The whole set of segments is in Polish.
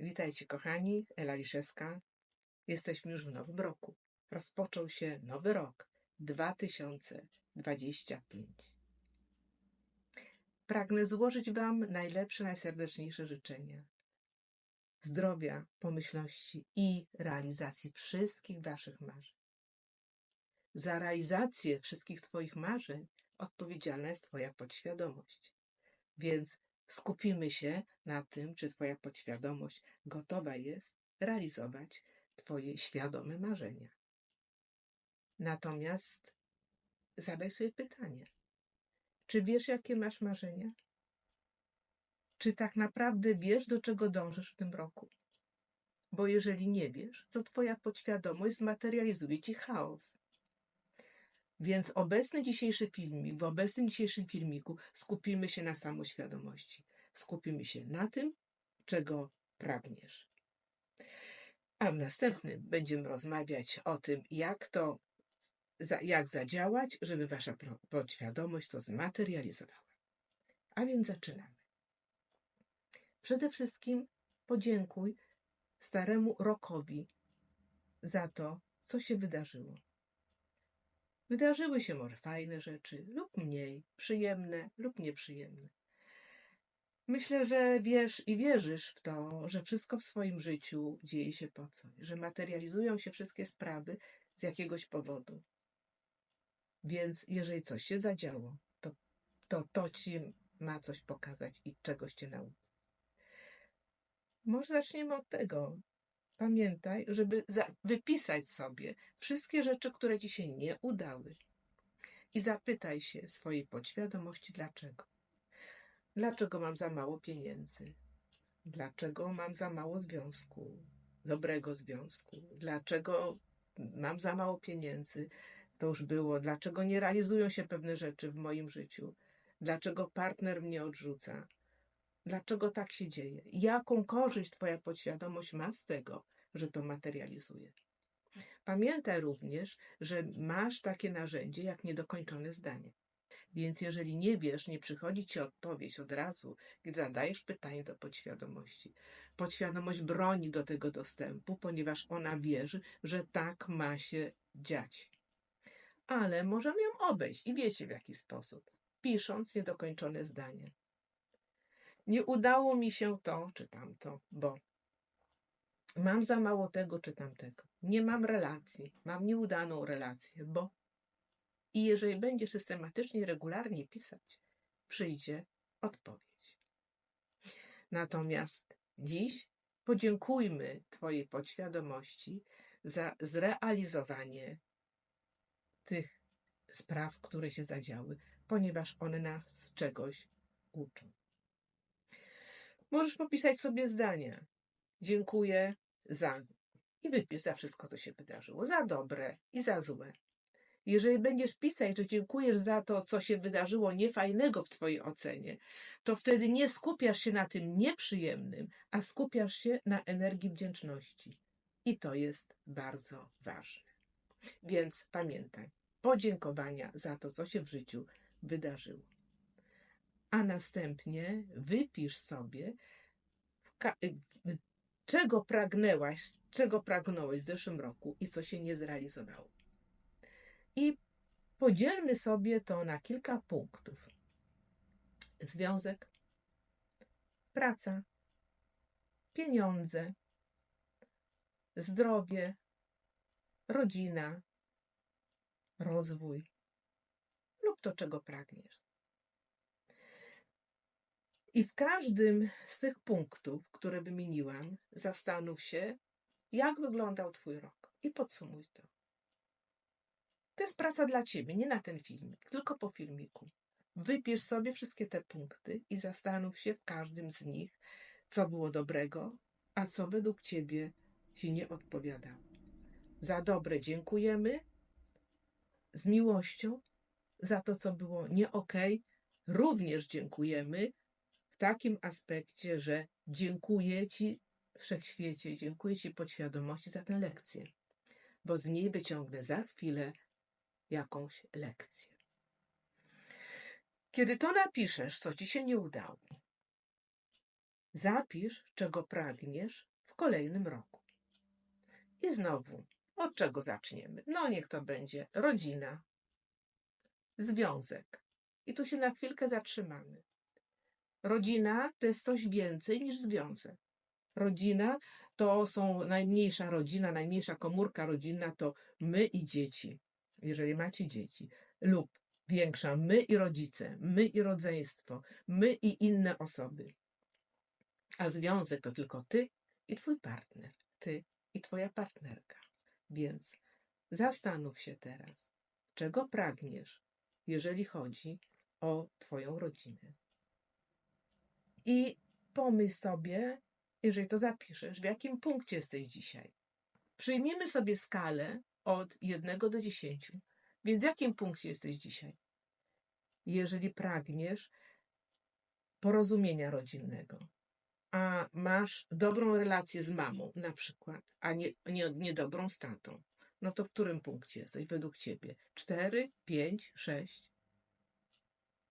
Witajcie kochani, Ela Liszewska. Jesteśmy już w nowym roku. Rozpoczął się nowy rok 2025. Pragnę złożyć Wam najlepsze, najserdeczniejsze życzenia. Zdrowia, pomyślności i realizacji wszystkich Waszych marzeń. Za realizację wszystkich Twoich marzeń odpowiedzialna jest Twoja podświadomość. Więc skupimy się na tym, czy Twoja podświadomość gotowa jest realizować Twoje świadome marzenia. Natomiast zadaj sobie pytanie: czy wiesz, jakie masz marzenia? Czy tak naprawdę wiesz, do czego dążysz w tym roku? Bo jeżeli nie wiesz, to Twoja podświadomość zmaterializuje Ci chaos. Więc obecny dzisiejszy filmik, w obecnym dzisiejszym filmiku skupimy się na samoświadomości. Skupimy się na tym, czego pragniesz. A w następnym będziemy rozmawiać o tym, jak to, jak zadziałać, żeby wasza podświadomość to zmaterializowała. A więc zaczynamy. Przede wszystkim podziękuj staremu rokowi za to, co się wydarzyło. Wydarzyły się może fajne rzeczy, lub mniej, przyjemne lub nieprzyjemne. Myślę, że wiesz i wierzysz w to, że wszystko w swoim życiu dzieje się po coś, że materializują się wszystkie sprawy z jakiegoś powodu. Więc jeżeli coś się zadziało, to to, to ci ma coś pokazać i czegoś cię nauczyć. Może zaczniemy od tego. Pamiętaj, żeby wypisać sobie wszystkie rzeczy, które ci się nie udały. I zapytaj się swojej podświadomości, dlaczego. Dlaczego mam za mało pieniędzy? Dlaczego mam za mało związku, dobrego związku? Dlaczego mam za mało pieniędzy? To już było. Dlaczego nie realizują się pewne rzeczy w moim życiu? Dlaczego partner mnie odrzuca? Dlaczego tak się dzieje? Jaką korzyść Twoja podświadomość ma z tego, że to materializuje? Pamiętaj również, że masz takie narzędzie jak niedokończone zdanie. Więc jeżeli nie wiesz, nie przychodzi ci odpowiedź od razu, gdy zadajesz pytanie do podświadomości. Podświadomość broni do tego dostępu, ponieważ ona wierzy, że tak ma się dziać. Ale możemy ją obejść i wiecie w jaki sposób. Pisząc niedokończone zdanie. Nie udało mi się to czy tamto, bo mam za mało tego czy tamtego. Nie mam relacji, mam nieudaną relację, bo i jeżeli będziesz systematycznie, regularnie pisać, przyjdzie odpowiedź. Natomiast dziś podziękujmy Twojej podświadomości za zrealizowanie tych spraw, które się zadziały, ponieważ one nas czegoś uczą. Możesz popisać sobie zdania. Dziękuję za i wypisz za wszystko, co się wydarzyło, za dobre i za złe. Jeżeli będziesz pisać, że dziękujesz za to, co się wydarzyło niefajnego w Twojej ocenie, to wtedy nie skupiasz się na tym nieprzyjemnym, a skupiasz się na energii wdzięczności. I to jest bardzo ważne. Więc pamiętaj, podziękowania za to, co się w życiu wydarzyło. A następnie wypisz sobie, czego pragnęłaś, czego pragnąłeś w zeszłym roku i co się nie zrealizowało. I podzielmy sobie to na kilka punktów. Związek, praca, pieniądze, zdrowie, rodzina, rozwój lub to, czego pragniesz. I w każdym z tych punktów, które wymieniłam, zastanów się, jak wyglądał Twój rok i podsumuj to. To jest praca dla ciebie, nie na ten filmik, tylko po filmiku. Wypisz sobie wszystkie te punkty i zastanów się w każdym z nich, co było dobrego, a co według ciebie ci nie odpowiadało. Za dobre dziękujemy z miłością, za to, co było nie okej, również dziękujemy takim aspekcie, że dziękuję Ci wszechświecie, dziękuję Ci podświadomości za tę lekcję, bo z niej wyciągnę za chwilę jakąś lekcję. Kiedy to napiszesz, co ci się nie udało, Zapisz, czego pragniesz w kolejnym roku. I znowu, od czego zaczniemy? No, niech to będzie rodzina, związek. I tu się na chwilkę zatrzymamy. Rodzina to jest coś więcej niż związek. Rodzina to są najmniejsza rodzina, najmniejsza komórka rodzinna to my i dzieci, jeżeli macie dzieci, lub większa my i rodzice, my i rodzeństwo, my i inne osoby. A związek to tylko ty i twój partner, ty i twoja partnerka. Więc zastanów się teraz, czego pragniesz, jeżeli chodzi o twoją rodzinę. I pomyśl sobie, jeżeli to zapiszesz, w jakim punkcie jesteś dzisiaj. Przyjmijmy sobie skalę od 1 do 10. Więc w jakim punkcie jesteś dzisiaj? Jeżeli pragniesz porozumienia rodzinnego, a masz dobrą relację z mamą na przykład, a nie, nie, nie dobrą z tatą, no to w którym punkcie jesteś według ciebie? 4, 5, 6?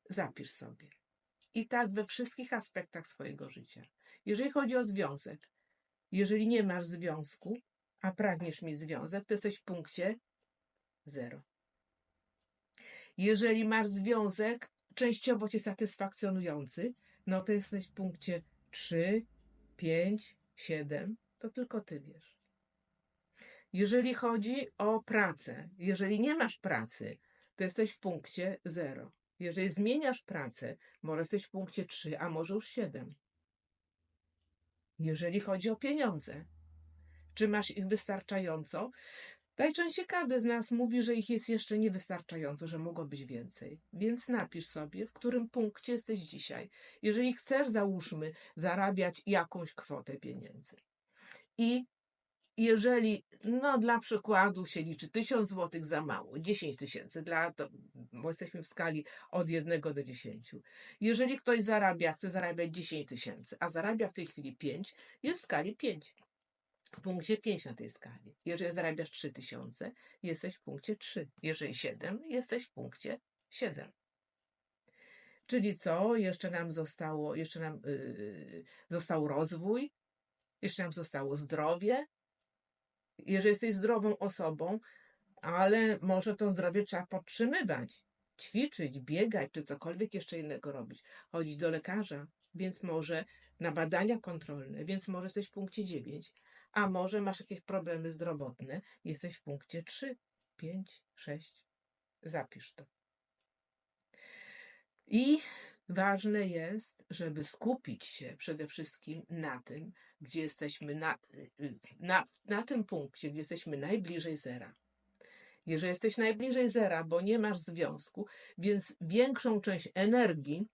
Zapisz sobie. I tak we wszystkich aspektach swojego życia. Jeżeli chodzi o związek, jeżeli nie masz związku, a pragniesz mieć związek, to jesteś w punkcie zero. Jeżeli masz związek częściowo cię satysfakcjonujący, no to jesteś w punkcie 3, 5, 7, to tylko ty wiesz. Jeżeli chodzi o pracę, jeżeli nie masz pracy, to jesteś w punkcie 0. Jeżeli zmieniasz pracę, może jesteś w punkcie 3, a może już 7. Jeżeli chodzi o pieniądze, czy masz ich wystarczająco? Najczęściej każdy z nas mówi, że ich jest jeszcze niewystarczająco, że mogło być więcej. Więc napisz sobie, w którym punkcie jesteś dzisiaj. Jeżeli chcesz, załóżmy, zarabiać jakąś kwotę pieniędzy. I jeżeli, no dla przykładu się liczy 1000 zł za mało, 10 tysięcy, dla to, bo jesteśmy w skali od 1 do 10. Jeżeli ktoś zarabia, chce zarabiać 10 tysięcy, a zarabia w tej chwili 5, jest w skali 5. W punkcie 5 na tej skali. Jeżeli zarabiasz 3 tysiące, jesteś w punkcie 3. Jeżeli 7, jesteś w punkcie 7. Czyli co? Jeszcze nam zostało, jeszcze nam yy, został rozwój, jeszcze nam zostało zdrowie, jeżeli jesteś zdrową osobą, ale może to zdrowie trzeba podtrzymywać, ćwiczyć, biegać, czy cokolwiek jeszcze innego robić, chodzić do lekarza, więc może na badania kontrolne, więc może jesteś w punkcie 9, a może masz jakieś problemy zdrowotne, jesteś w punkcie 3, 5, 6. Zapisz to. I Ważne jest, żeby skupić się przede wszystkim na tym, gdzie jesteśmy, na, na, na tym punkcie, gdzie jesteśmy najbliżej zera. Jeżeli jesteś najbliżej zera, bo nie masz związku, więc większą część energii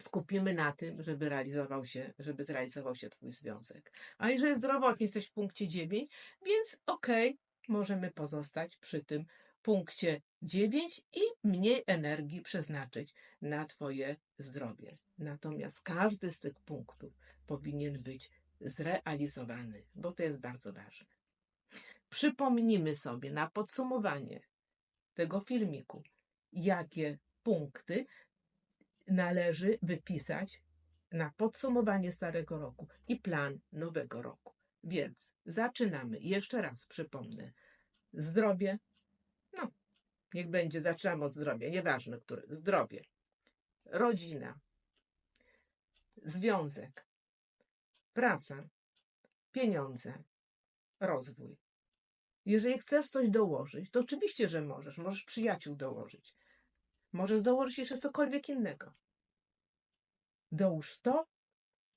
skupimy na tym, żeby realizował się, żeby zrealizował się Twój związek. A jeżeli zdrowotnie jesteś w punkcie 9, więc okej, okay, możemy pozostać przy tym punkcie 9 i mniej energii przeznaczyć na Twoje zdrowie. Natomiast każdy z tych punktów powinien być zrealizowany, bo to jest bardzo ważne. Przypomnijmy sobie na podsumowanie tego filmiku, jakie punkty należy wypisać na podsumowanie starego roku i plan nowego roku. Więc zaczynamy. Jeszcze raz przypomnę. Zdrowie, niech będzie, zaczynamy od zdrowia, nieważne które, zdrowie, rodzina, związek, praca, pieniądze, rozwój. Jeżeli chcesz coś dołożyć, to oczywiście, że możesz. Możesz przyjaciół dołożyć. Możesz dołożyć jeszcze cokolwiek innego. Dołóż to,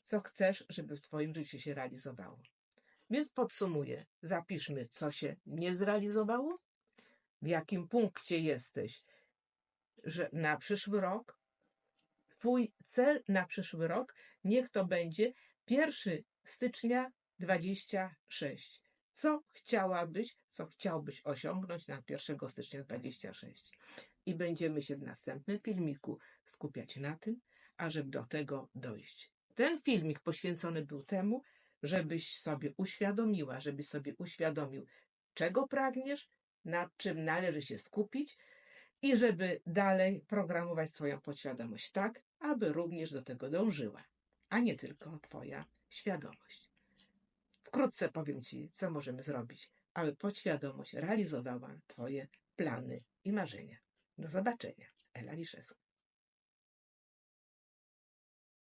co chcesz, żeby w Twoim życiu się realizowało. Więc podsumuję. Zapiszmy, co się nie zrealizowało, w jakim punkcie jesteś, że na przyszły rok, Twój cel na przyszły rok, niech to będzie 1 stycznia 26. Co chciałabyś, co chciałbyś osiągnąć na 1 stycznia 26? I będziemy się w następnym filmiku skupiać na tym, ażeby do tego dojść. Ten filmik poświęcony był temu, żebyś sobie uświadomiła, żebyś sobie uświadomił, czego pragniesz, nad czym należy się skupić i żeby dalej programować swoją podświadomość tak, aby również do tego dążyła. a nie tylko Twoja świadomość. Wkrótce powiem Ci, co możemy zrobić, aby podświadomość realizowała Twoje plany i marzenia. Do zobaczenia. Ela Liszewska.